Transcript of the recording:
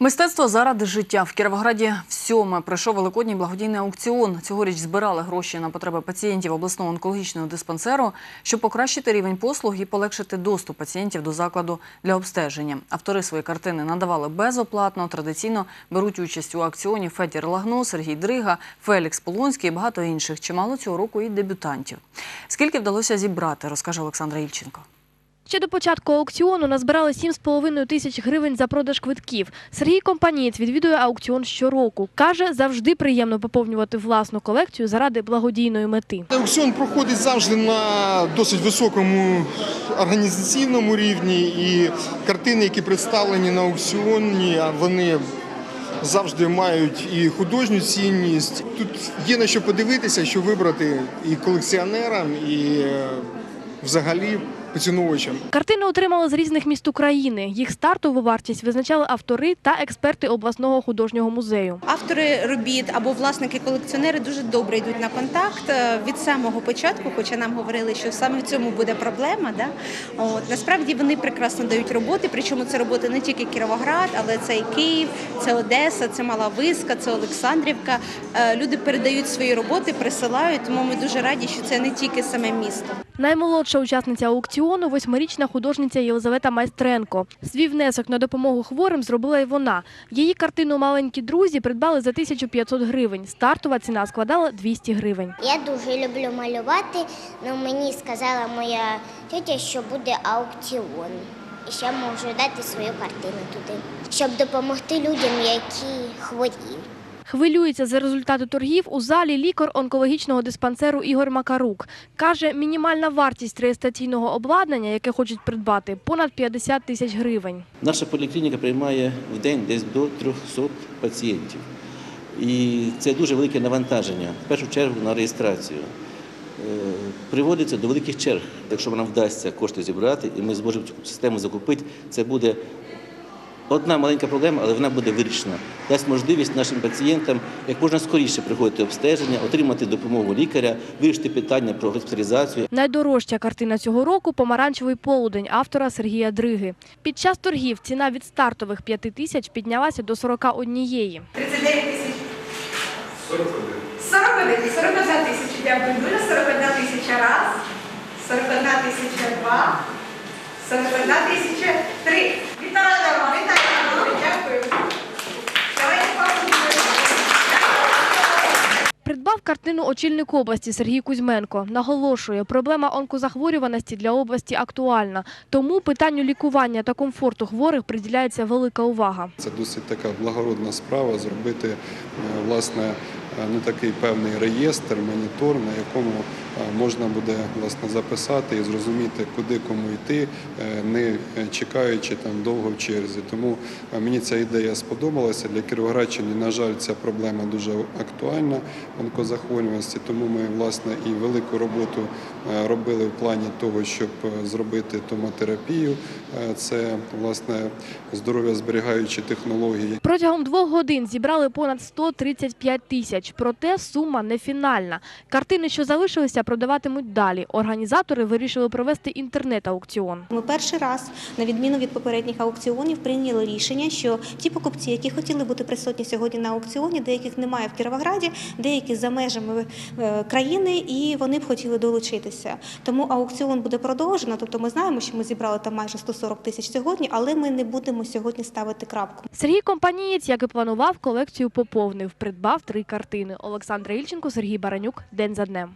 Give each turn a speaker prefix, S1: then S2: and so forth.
S1: Мистецтво заради життя в Кіровограді всьоме пройшов великодній благодійний аукціон. Цьогоріч збирали гроші на потреби пацієнтів обласного онкологічного диспансеру, щоб покращити рівень послуг і полегшити доступ пацієнтів до закладу для обстеження. Автори свої картини надавали безоплатно. Традиційно беруть участь у аукціоні Федір Лагно, Сергій Дрига, Фелікс Полонський і багато інших. Чимало цього року і дебютантів. Скільки вдалося зібрати, розкаже Олександра Ільченко.
S2: Ще до початку аукціону назбирали 7,5 тисяч гривень за продаж квитків. Сергій Компанієць відвідує аукціон щороку. Каже, завжди приємно поповнювати власну колекцію заради благодійної мети.
S3: Аукціон проходить завжди на досить високому організаційному рівні, і картини, які представлені на аукціоні, вони завжди мають і художню цінність. Тут є на що подивитися, що вибрати і колекціонерам, і взагалі поціновувачам.
S2: Картини отримали з різних міст України. Їх стартову вартість визначали автори та експерти обласного художнього музею.
S4: Автори робіт або власники-колекціонери дуже добре йдуть на контакт е, від самого початку, хоча нам говорили, що саме в цьому буде проблема. Да? От, насправді вони прекрасно дають роботи, причому це роботи не тільки Кіровоград, але це і Київ, це Одеса, це Мала Виска, це Олександрівка. Е, Люди передають свої роботи, присилають, тому ми дуже раді, що це не тільки саме місто.
S2: Наймолодша учасниця аукціону – восьмирічна художниця Єлизавета Майстренко. Свій внесок на допомогу хворим зробила і вона. Її картину «Маленькі друзі» придбали за 1500 гривень. Стартова ціна складала 200 гривень.
S5: Я дуже люблю малювати, але мені сказала моя тетя, що буде аукціон. І ще можу дати свою картину туди, щоб допомогти людям, які хворі.
S2: Хвилюється за результати торгів у залі лікар онкологічного диспансеру Ігор Макарук. Каже, мінімальна вартість реєстраційного обладнання, яке хочуть придбати, понад 50 тисяч гривень.
S6: Наша поліклініка приймає в день десь до 300 пацієнтів. І це дуже велике навантаження, в першу чергу на реєстрацію. Е, Приводиться до великих черг. Якщо нам вдасться кошти зібрати, і ми зможемо цю систему закупити, це буде одна маленька проблема, але вона буде вирішена. Дасть можливість нашим пацієнтам як можна скоріше приходити обстеження, отримати допомогу лікаря, вирішити питання про госпіталізацію.
S2: Найдорожча картина цього року – «Помаранчевий полудень» автора Сергія Дриги. Під час торгів ціна від стартових 5 тисяч піднялася до 41.
S7: 39 тисяч. 41. 41 тисяча. Дякую дуже. 41 тисяча раз. 41 тисяча два. 41 тисяча три.
S2: Картину очільник області Сергій Кузьменко. Наголошує, проблема онкозахворюваності для області актуальна. Тому питанню лікування та комфорту хворих приділяється велика увага.
S8: Це досить така благородна справа зробити е, власне ну, такий певний реєстр, монітор, на якому е, можна буде власне записати і зрозуміти, куди кому йти, е, не чекаючи там довго в черзі. Тому мені ця ідея сподобалася. Для Кіровоградщини, на жаль, ця проблема дуже актуальна онкозахворюваності. Тому ми власне і велику роботу робили в плані того, щоб зробити томотерапію. Це власне здоров'я зберігаючі технології.
S2: Протягом двох годин зібрали понад 135 тисяч. Проте сума не фінальна. Картини, що залишилися, продаватимуть далі. Організатори вирішили провести інтернет-аукціон.
S9: Ми перший раз, на відміну від попередніх аукціонів, прийняли рішення, що ті покупці, які хотіли бути присутні сьогодні на аукціоні, деяких немає в Кіровограді, деякі за межами е, країни, і вони б хотіли долучитися. Тому аукціон буде продовжено. Тобто ми знаємо, що ми зібрали там майже 140 тисяч сьогодні, але ми не будемо сьогодні ставити крапку.
S2: Сергій Компанієць, як і планував, колекцію поповнив. Придбав три картини. Олександра Ільченко, Сергій Баранюк. День за днем.